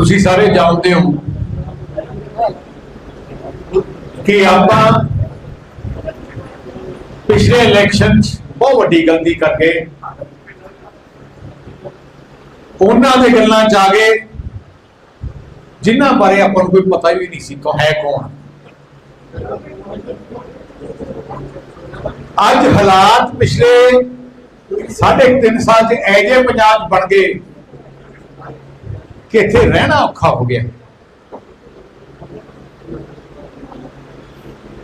ਤੁਸੀਂ ਸਾਰੇ ਜਾਣਦੇ ਹੋ ਕਿ ਆਪਾਂ ਪਿਛਲੇ ਇਲੈਕਸ਼ਨ 'ਚ ਬਹੁਤ ਵੱਡੀ ਗਲਤੀ ਕਰਕੇ ਉਹਨਾਂ ਦੇ ਗੱਲਾਂ 'ਚ ਆ ਗਏ, ਜਿਨ੍ਹਾਂ ਬਾਰੇ ਆਪਾਂ ਨੂੰ ਕੋਈ ਪਤਾ ਹੀ ਨਹੀਂ ਸੀ ਕੋ ਹੈ ਕੌਣ। ਅੱਜ ਹਾਲਾਤ ਪਿਛਲੇ ਸਾਢੇ ਕੁ ਤਿੰਨ ਸਾਲ 'ਚ ਐਜੇ ਪੰਜਾਬ ਬਣ ਗਏ ਕਿ ਇੱਥੇ ਰਹਿਣਾ ਔਖਾ ਹੋ ਗਿਆ।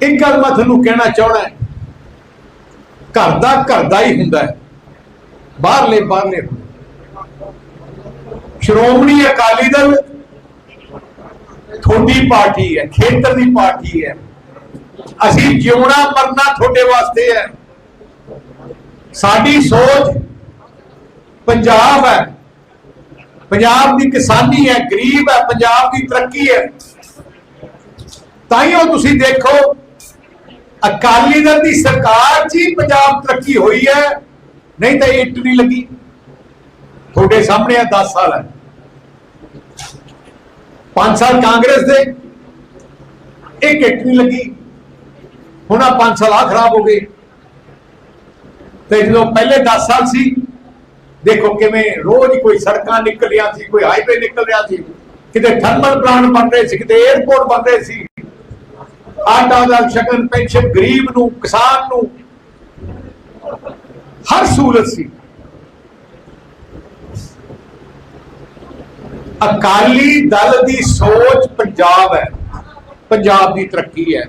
ਇੱਕ ਗੱਲ ਮੈਂ ਤੁਹਾਨੂੰ ਕਹਿਣਾ ਚਾਹਣਾ ਹੈ। ਘਰ ਦਾ ਘਰ ਦਾ ਹੀ ਹੁੰਦਾ ਹੈ। ਬਾਹਰਲੇ ਬਾਹਰਲੇ ਹੁੰਦੇ। ਸ਼੍ਰੋਮਣੀ ਅਕਾਲੀ ਦਲ ਤੁਹਾਡੀ ਪਾਰਟੀ ਹੈ, ਖੇਤਰ ਦੀ ਪਾਰਟੀ ਹੈ। ਅਸੀਂ ਜਿਉਣਾ ਮਰਨਾ ਤੁਹਾਡੇ ਵਾਸਤੇ ਹੈ। ਸਾਡੀ ਸੋਚ ਪੰਜਾਬ ਹੈ। ਪੰਜਾਬ ਦੀ ਕਿਸਾਨੀ ਹੈ, ਗਰੀਬ ਹੈ, ਪੰਜਾਬ ਦੀ ਤਰੱਕੀ ਹੈ। ਤਾਂ ਉਹ ਤੁਸੀਂ ਦੇਖੋ, ਅਕਾਲੀ ਦਲ ਦੀ ਸਰਕਾਰ 'ਚ ਹੀ ਪੰਜਾਬ ਤਰੱਕੀ ਹੋਈ ਹੈ। ਨਹੀਂ ਤਾਂ ਇੱਟ ਨਹੀਂ ਲੱਗੀ। ਤੁਹਾਡੇ ਸਾਹਮਣੇ ਆ 10 ਸਾਲ ਹੈ। 5 ਸਾਲ ਕਾਂਗਰਸ ਦੇ, ਇੱਕ ਇੱਟ ਨਹੀਂ ਲੱਗੀ। ਹੁਣ ਆ 5 ਸਾਲ ਆ ਖਰਾਬ ਹੋ ਗਏ। ਤੇ ਜਦੋਂ ਪਹਿਲੇ 10 ਸਾਲ ਸੀ ਦੇਖੋ ਕਿਵੇਂ ਰੋਜ਼ ਕੋਈ ਸੜਕਾਂ ਨਿਕਲ ਰਿਹਾ ਸੀ, ਕੋਈ ਹਾਈਵੇ ਨਿਕਲ ਰਿਹਾ ਸੀ। ਕਿਤੇ ਥਰਮਲ ਪਲਾਂਟ ਬਣ ਰਹੇ ਸੀ, ਕਿਤੇ 에어ਪੋਰਟ ਬਣ ਰਹੇ ਸੀ। ਆਟਾ ਦਾ ਸ਼ਗਨ ਪੈਨਸ਼ਨ ਗਰੀਬ ਨੂੰ, ਕਿਸਾਨ ਨੂੰ। ਹਰ ਸਹੂਲਤ ਸੀ। ਅਕਾਲੀ ਦਲ ਦੀ ਸੋਚ ਪੰਜਾਬ ਹੈ। ਪੰਜਾਬ ਦੀ ਤਰੱਕੀ ਹੈ।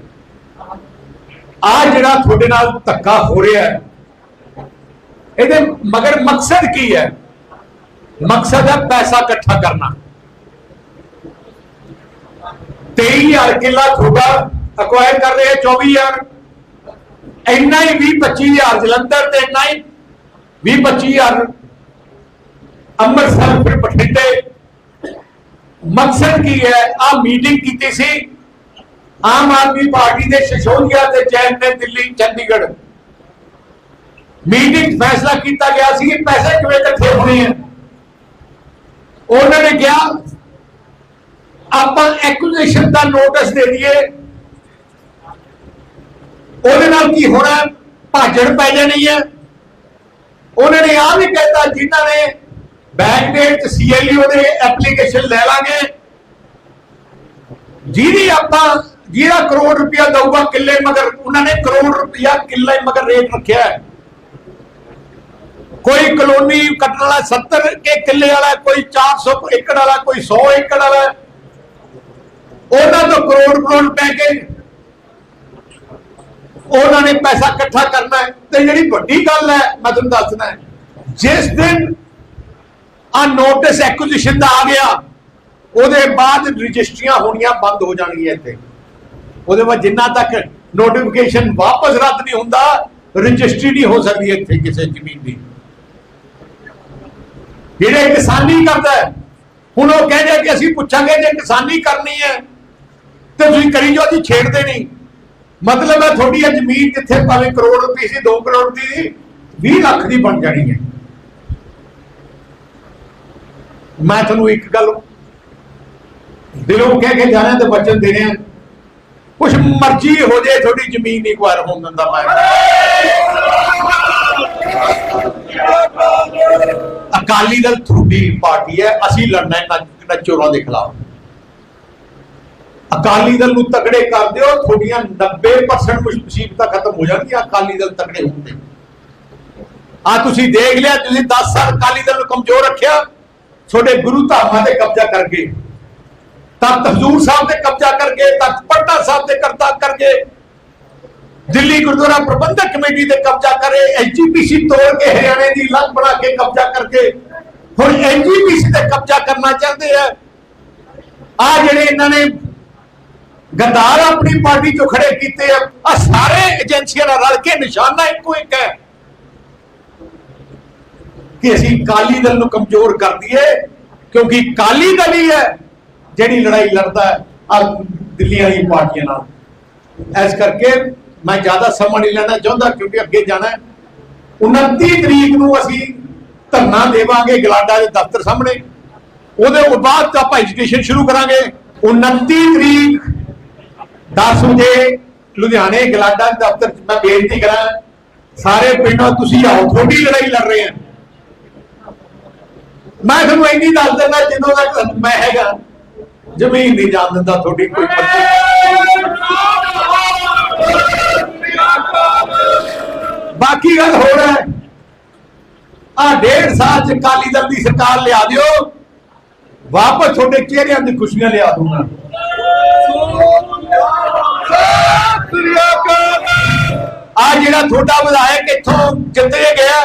ਆ ਜਿਹੜਾ ਤੁਹਾਡੇ ਨਾਲ ਧੱਕਾ ਹੋ ਰਿਹਾ ਹੈ ਇਹਦੇ ਮਗਰ ਮਕਸਦ ਕੀ ਹੈ? ਮਕਸਦ ਹੈ ਪੈਸਾ ਇਕੱਠਾ ਕਰਨਾ। 23000 ਕਿੱਲਾ ਤੁਹਾਡਾ ਅਕਵਾਇਰ ਕਰ ਰਹੇ 24000 ਇੰਨਾ ਹੀ 20 25000 ਜਲੰਧਰ ਤੇ ਇੰਨਾ ਹੀ 20 25000 ਅੰਮ੍ਰਿਤਸਰ, ਫਿਰ ਬਠਿੰਡੇ। ਮਕਸਦ ਕੀ ਹੈ? ਆ ਮੀਟਿੰਗ ਕੀਤੀ ਸੀ। ਆਮ ਆਦਮੀ ਪਾਰਟੀ ਦੇ ਸ਼ਸ਼ੋਦੀਆ ਤੇ ਜੈਨ ਨੇ ਦਿੱਲੀ, ਚੰਡੀਗੜ੍ਹ। ਮੀਟਿੰਗ 'ਚ ਫੈਸਲਾ ਕੀਤਾ ਗਿਆ ਸੀ ਕਿ ਪੈਸੇ ਕਿਵੇਂ ਇਕੱਠੇ ਹੋਣੇ ਆ। ਉਹਨਾਂ ਨੇ ਕਿਹਾ, ਆਪਾਂ ਐਕੁਜੀਸ਼ਨ ਦਾ ਨੋਟਿਸ ਦੇ ਦਈਏ। ਉਹਦੇ ਨਾਲ ਕੀ ਹੋਣਾ? ਹੈ? ਭਾਜੜ ਪੈ ਜਾਣੀ ਹੈ ਉਹਨਾਂ ਨੇ ਆ ਵੀ ਕਹਿਤਾ, ਜਿਨ੍ਹਾਂ ਨੇ ਬੈਕ ਡੇਟ ਚ ਸੀਐਲਯੂ ਦੇ ਐਪਲੀਕੇਸ਼ਨ ਲੈ ਲਾਂਗੇ। ਜਿਹਦੀ ਆਪਾਂ ਜਿਹੜਾ ਕਰੋੜ ਰੁਪਇਆ ਦਊਗਾ ਕਿੱਲੇ ਮਗਰ, ਉਹਨਾਂ ਨੇ ਕਰੋੜ ਰੁਪਇਆ ਕਿੱਲੇ ਮਗਰ ਰੇਟ ਰੱਖਿਆ ਹੈ। ਕੋਈ ਕਲੋਨੀ ਕੱਟਣ ਵਾਲਾ 70 ਕੇ ਕਿੱਲੇ ਵਾਲਾ, ਕੋਈ 400 ਏਕੜ ਵਾਲਾ, ਕੋਈ 100 ਏਕੜ ਵਾਲਾ, ਉਹਨਾਂ ਤੋਂ ਕਰੋੜ ਕਰੋੜ ਪੈ ਕੇ ਉਹਨਾਂ ਨੇ ਪੈਸਾ ਇਕੱਠਾ ਕਰਨਾ ਹੈ। ਤੇ ਜਿਹੜੀ ਵੱਡੀ ਗੱਲ ਹੈ, ਮੈਂ ਤੁਹਾਨੂੰ ਦੱਸਣਾ ਜਿਸ ਦਿਨ ਆ ਨੋਟਿਸ ਐਕੁਜੀਸ਼ਨ ਦਾ ਆ ਗਿਆ, ਉਹਦੇ ਬਾਅਦ ਰਜਿਸਟਰੀਆਂ ਹੋਣੀਆਂ ਬੰਦ ਹੋ ਜਾਣਗੀਆਂ ਇੱਥੇ। ਉਹਦੇ ਬਾਅਦ ਜਿੰਨਾ ਤੱਕ ਨੋਟੀਫਿਕੇਸ਼ਨ ਵਾਪਸ ਰੱਦ ਨਹੀਂ ਹੁੰਦਾ, ਰਜਿਸਟਰੀ ਨਹੀਂ ਹੋ ਸਕਦੀ ਇੱਥੇ ਕਿਸੇ ਜ਼ਮੀਨ ਦੀ। ਜਿਹੜੇ ਕਿਸਾਨੀ ਕਰਦਾ ਹੁਣ ਉਹ ਕਹਿੰਦੇ ਕਿ ਅਸੀਂ ਪੁੱਛਾਂਗੇ ਜੇ ਕਿਸਾਨੀ ਕਰਨੀ ਹੈ, ਤੇ ਤੁਸੀਂ ਕਰੀ ਜੋ ਅਸੀਂ ਛੇੜਦੇ ਨਹੀਂ। ਮਤਲਬ ਹੈ ਤੁਹਾਡੀ ਇਹ ਜ਼ਮੀਨ ਜਿੱਥੇ ਭਾਵੇਂ ਕਰੋੜ ਰੁਪਏ ਸੀ 2 ਕਰੋੜ ਦੀ ਸੀ 20 ਲੱਖ ਦੀ ਬਣ ਜਾਣੀ ਹੈ। ਮੈਂ ਤੁਹਾਨੂੰ ਇੱਕ ਗੱਲ ਦਿਲੋਂ ਕਹਿ ਕੇ ਜਾਣਾ ਤੇ ਵਚਨ ਦੇਣੇ ਆ ਕੁਛ ਮਰਜ਼ੀ ਹੋ ਜੇ ਤੁਹਾਡੀ ਜ਼ਮੀਨ ਨਹੀਂ ਕੁਆਰ ਹੋਣ ਦਿੰਦਾ ਮੈਂ। ਅਕਾਲੀ ਦਲ ਤੁਹਾਡੀ ਪਾਰਟੀ ਹੈ, ਅਸੀਂ ਲੜਨਾ ਹੈ ਨਾ ਚੋਰਾਂ ਦੇ ਖਿਲਾਫ। ਅਕਾਲੀ ਦਲ ਨੂੰ ਤਕੜੇ ਕਰ ਦਿਓ, ਤੁਹਾਡੀਆਂ 90% ਮੁਸੀਬਤਾਂ ਖਤਮ ਹੋ ਜਾਣਗੀਆਂ ਅਕਾਲੀ ਦਲ ਤਕੜੇ ਹੁੰਦੇ ਆ ਤੁਸੀਂ ਦੇਖ ਲਿਆ, ਤੁਸੀਂ 10 ਸਾਲ ਅਕਾਲੀ ਦਲ ਨੂੰ ਕਮਜ਼ੋਰ ਰੱਖਿਆ, ਤੁਹਾਡੇ ਗੁਰੂ ਧਾਮਾਂ ਤੇ ਕਬਜ਼ਾ ਕਰਕੇ। ਤਖਤ ਹਜ਼ੂਰ ਸਾਹਿਬ ਤੇ ਕਬਜ਼ਾ ਕਰਕੇ, ਤਖਤ ਪਟਨਾ ਸਾਹਿਬ ਤੇ ਕਰਤਾ ਕਰਕੇ ਦਿੱਲੀ ਗੁਰਦੁਆਰਾ ਪ੍ਰਬੰਧਕ ਕਮੇਟੀ ਤੇ ਕਬਜ਼ਾ ਕਰੇ ਐਜੀਪੀਸੀ ਤੋੜ ਕੇ ਹਰਿਆਣੇ ਦੀ ਲੰਗ ਬਣਾ ਕੇ ਕਬਜ਼ਾ ਕਰਕੇ ਹੁਣ ਐਜੀਪੀਸੀ ਤੇ ਕਬਜ਼ਾ ਕਰਨਾ ਚਾਹੁੰਦੇ ਆ। ਆ ਜਿਹੜੇ ਇਹਨਾਂ ਨੇ ਗੰਦਾਰ ਆਪਣੀ ਪਾਰਟੀ ਚੋਂ ਖੜੇ ਕੀਤੇ ਆ ਆ ਸਾਰੇ ਏਜੰਸੀਆਂ ਨਾਲ ਰਲ ਕੇ ਨਿਸ਼ਾਨਾ ਇੱਕੋ ਇੱਕ ਹੈ ਕਿ ਅਸੀਂ ਕਾਲੀ ਦਲ ਨੂੰ ਕਮਜ਼ੋਰ ਕਰ ਦਈਏ, ਕਿਉਂਕਿ ਕਾਲੀ ਦਲ ਹੀ ਹੈ ਜਿਹੜੀ ਲੜਾਈ ਲੜਦਾ ਆ ਦਿੱਲੀ ਵਾਲੀ ਪਾਰਟੀਆਂ ਨਾਲ। ਇਸ ਕਰਕੇ ਮੈਂ ਜ਼ਿਆਦਾ ਸਮਾਂ ਨਹੀਂ ਲੈਣਾ ਚਾਹੁੰਦਾ ਕਿਉਂਕਿ ਅੱਗੇ ਜਾਣਾ ਹੈ। 29 ਤਰੀਕ ਨੂੰ ਅਸੀਂ ਧਰਨਾ ਦੇਵਾਂਗੇ ਗਲਾਡਾ ਦੇ ਦਫ਼ਤਰ ਸਾਹਮਣੇ। ਉਹਦੇ ਤੋਂ ਬਾਅਦ ਆਪਾਂ ਐਜੂਕੇਸ਼ਨ ਸ਼ੁਰੂ ਕਰਾਂਗੇ। 29 ਤਰੀਕ 10 ਵਜੇ ਲੁਧਿਆਣੇ ਗਲਾਡਾ ਦਫ਼ਤਰ ਮੈਂ ਬੇਨਤੀ ਕਰਾਂ, ਸਾਰੇ ਪਿੰਡੋਂ ਤੁਸੀਂ ਆਓ ਥੋੜੀ ਲੜਾਈ ਲੜ ਰਹੇ ਆ ਮੈਂ ਤੁਹਾਨੂੰ ਇੰਨੀ ਦੱਸ ਦਿੰਦਾ ਜਦੋਂ ਤੱਕ ਮੈਂ ਹੈਗਾ, ਜ਼ਮੀਨ ਨਹੀਂ ਜਾਣ ਦਿੰਦਾ ਤੁਹਾਡੀ ਕੋਈ। ਬਾਕੀ ਗੱਲ ਹੋਰ ਹੈ। ਆ ਡੇਢ ਸਾਲ ਚ ਕਾਲੀ ਦਲ ਦੀ ਸਰਕਾਰ ਲਿਆ ਦਿਓ। ਵਾਪਸ ਤੁਹਾਡੇ ਚਿਹਰਿਆਂ ਦੀ ਖੁਸ਼ੀਆਂ ਲਿਆ ਦੂੰਗਾ ਆ ਜਿਹੜਾ ਤੁਹਾਡਾ ਵਿਧਾਇਕ ਇੱਥੋਂ ਜਿੱਤੇ ਗਿਆ,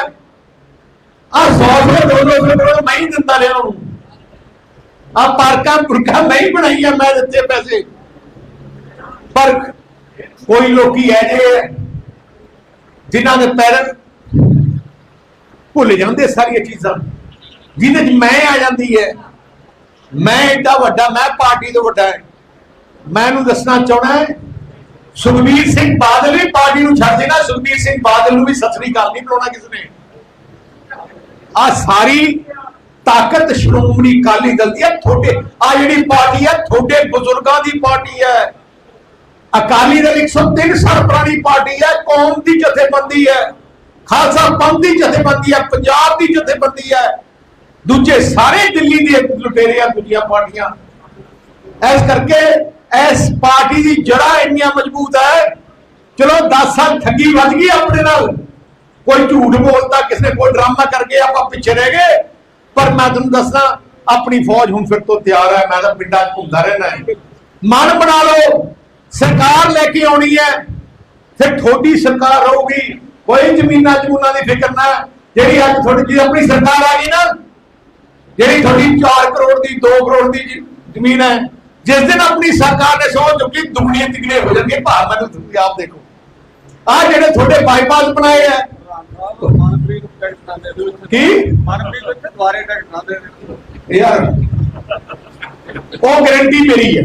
ਆ 100 100 200 ਕਰੋੜ ਮੈਂ ਹੀ ਦਿੰਦਾ ਰਿਹਾ ਉਹਨੂੰ। ਆ ਪਾਰਕਾਂ ਪੁਰਖਾਂ ਮੈਂ ਹੀ ਬਣਾਈਆਂ ਮੈਂ ਦਿੱਤੇ ਪੈਸੇ। ਪਰ ਕੋਈ ਲੋਕੀ ਐ ਜਿਨ੍ਹਾਂ ਦੇ ਪੈਰ ਭੁੱਲ ਜਾਂਦੇ ਸਾਰੀਆਂ ਚੀਜ਼ਾਂ। ਜਿਹਦੇ ਚ ਮੈਂ ਆ ਜਾਂਦੀ ਹੈ ਮੈਂ ਏਡਾ ਵੱਡਾ, ਮੈਂ ਪਾਰਟੀ ਤੋਂ ਵੱਡਾ ਹੈ ਮੈਂ ਇਹਨੂੰ ਦੱਸਣਾ ਚਾਹਣਾ ਹੈ ਸੁਖਬੀਰ ਸਿੰਘ ਬਾਦਲ ਵੀ ਪਾਰਟੀ ਨੂੰ ਛੱਡ ਦੇਣਾ, ਸੁਖਬੀਰ ਸਿੰਘ ਬਾਦਲ ਨੂੰ ਵੀ ਸਤਿ ਸ੍ਰੀ ਅਕਾਲ ਨਹੀਂ ਬੁਲਾਉਣਾ ਕਿਸ ਨੇ। ਆ ਸਾਰੀ ਤਾਕਤ ਸ਼੍ਰੋਮਣੀ ਅਕਾਲੀ ਦਲ ਦੀ ਹੈ ਤੁਹਾਡੇ ਆ ਜਿਹੜੀ ਪਾਰਟੀ ਹੈ ਤੁਹਾਡੇ ਬਜ਼ੁਰਗਾਂ ਦੀ ਪਾਰਟੀ ਹੈ ਅਕਾਲੀ ਦਲ 103 ਸਾਲ ਪੁਰਾਣੀ ਪਾਰਟੀ ਹੈ, ਕੌਮ ਦੀ ਜਥੇਬੰਦੀ ਹੈ, ਖਾਲਸਾ ਪੰਥ ਦੀ ਜਥੇਬੰਦੀ ਹੈ, ਪੰਜਾਬ ਦੀ ਜਥੇਬੰਦੀ ਹੈ। ਦੂਜੇ ਸਾਰੇ ਦਿੱਲੀ ਦੇ ਲੁਟੇਰੇ ਦੂਜੀਆਂ ਪਾਰਟੀਆਂ। ਇਸ ਕਰਕੇ ਇਸ ਪਾਰਟੀ ਦੀ ਜੜਾ ਇੰਨੀਆਂ ਮਜ਼ਬੂਤ ਹੈ। ਚਲੋ 10 ਸਾਲ ਠੱਗੀ ਵੱਜ ਗਈ ਆਪਣੇ ਨਾਲ। ਕੋਈ ਝੂਠ ਬੋਲਦਾ, ਕਿਸੇ ਕੋਈ ਡਰਾਮਾ ਕਰਕੇ ਆਪਾਂ ਪਿੱਛੇ ਰਹਿ ਗਏ। ਪਰ ਮੈਂ ਤੁਹਾਨੂੰ ਦੱਸਣਾ ਆਪਣੀ ਫੌਜ ਹੁਣ ਫਿਰ ਤੋਂ ਤਿਆਰ ਹੈ, ਮੈਂ ਤਾਂ ਪਿੰਡਾਂ 'ਚ ਘੁੰਮਦਾ ਰਹਿਣਾ ਹੈ। ਮਨ ਬਣਾ ਲਓ ਸਰਕਾਰ ਲੈ ਕੇ ਆਉਣੀ ਹੈ, ਫਿਰ ਤੁਹਾਡੀ ਸਰਕਾਰ ਰਹੂਗੀ। ਕੋਈ ਜ਼ਮੀਨਾਂ ਜਮੂਨਾਂ ਦੀ ਫਿਕਰ ਨਾ, ਜਿਹੜੀ ਅੱਜ ਤੁਹਾਡੀ ਜੀ ਆਪਣੀ ਸਰਕਾਰ ਆ ਗਈ ਨਾ, ਜਿਹੜੀ ਤੁਹਾਡੀ 4 ਕਰੋੜ ਦੀ 2 ਕਰੋੜ ਦੀ ਜ਼ਮੀਨ ਹੈ, ਜਿਸ ਦਿਨ ਆਪਣੀ ਸਰਕਾਰ ਨੇ ਸੋਚ ਚੁੱਕੀ, ਦੁਗਣੀਆਂ ਤਿਗਣੀਆਂ ਹੋ ਜਾਣਗੇ ਭਾਅ ਮੈਨੂੰ ਤੁਸੀਂ ਆਪ ਦੇਖੋ। ਆ ਜਿਹੜੇ ਤੁਹਾਡੇ ਬਾਈਪਾਸ ਬਣਾਏ ਆ। ਕੀ? ਮਨਪ੍ਰੀਤ ਇੱਥੇ ਦੁਆਰੇ ਟੈਕਸ ਨਾ ਦੇ ਯਾਰ, ਉਹ ਗਾਰੰਟੀ ਮੇਰੀ ਹੈ।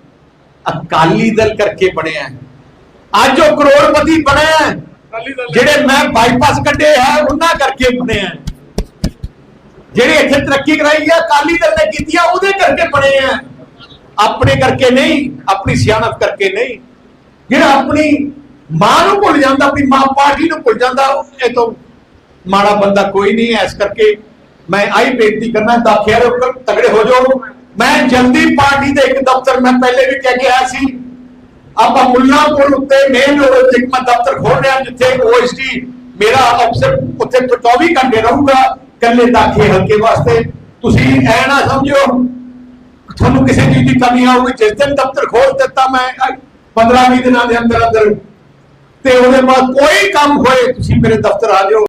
ਅਕਾਲੀ ਦਲ ਕਰਕੇ ਬਣਿਆ ਹੈ। ਅੱਜ ਉਹ ਕਰੋੜਪਤੀ ਬਣਿਆ ਹੈ। ਜਿਹੜੇ ਮੈਂ ਬਾਈਪਾਸ ਕੱਢੇ ਹੈ ਉਹਨਾਂ ਕਰਕੇ ਬਣਿਆ ਹੈ। ਜਿਹੜੇ ਇੱਥੇ ਤਰੱਕੀ ਕਰਾਈ ਆ ਅਕਾਲੀ ਦਲ ਨੇ ਕੀਤੀ ਆ ਉਹਦੇ ਕਰਕੇ ਬਣੇ ਆ ਆਪਣੇ ਕਰਕੇ ਨਹੀਂ ਆਪਣੀ ਸਿਆਣਪ ਕਰਕੇ ਨਹੀਂ ਜਿਹੜਾ ਆਪਣੀ ਮਾਂ ਨੂੰ ਭੁੱਲ ਜਾਂਦਾ ਆਪਣੀ ਮਾਂ ਪਾਰਟੀ ਨੂੰ ਭੁੱਲ ਜਾਂਦਾ ਇਹ ਤੋਂ ਮਾੜਾ ਬੰਦਾ ਕੋਈ ਨਹੀਂ ਹੈ ਇਸ ਕਰਕੇ ਮੈਂ ਆਈ ਬੇਨਤੀ ਕਰਨਾ ਦਾਖਿਆ ਰੋਕ ਤਗੜੇ ਹੋ ਜਾਓ ਮੈਂ ਜਲਦੀ ਪਾਰਟੀ ਦੇ ਇੱਕ ਦਫ਼ਤਰ ਮੈਂ ਪਹਿਲੇ ਵੀ ਕਹਿ ਕੇ ਆਇਆ ਸੀ, ਆਪਾਂ ਮੁੱਲਾਂਪੁਰ ਉੱਤੇ ਮੇਨ ਰੋਡ ਤੇ ਇੱਕ ਦਫ਼ਤਰ ਖੋਲ ਰਿਹਾ, ਜਿੱਥੇ ਓਐਸਟੀ ਮੇਰਾ ਅਫਸਰ ਉੱਥੇ 24 ਘੰਟੇ ਰਹੂਗਾ ਕੱਲੇ ਦਾਖੇ ਹਲਕੇ ਵਾਸਤੇ। ਤੁਸੀਂ ਐ ਨਾ ਸਮਝਿਓ, ਤੁਹਾਨੂੰ ਕਿਸੇ ਚੀਜ਼ ਦੀ ਕਮੀ ਆਊਗੀ ਜਿਸ ਦਿਨ ਦਫ਼ਤਰ ਖੋਲ ਦਿੱਤਾ ਮੈਂ 15 20 ਦਿਨਾਂ ਦੇ ਅੰਦਰ ਅੰਦਰ ਤੇ ਉਹਦੇ ਬਾਅਦ ਕੋਈ ਕੰਮ ਹੋਏ, ਤੁਸੀਂ ਮੇਰੇ ਦਫ਼ਤਰ ਆ ਜਾਓ।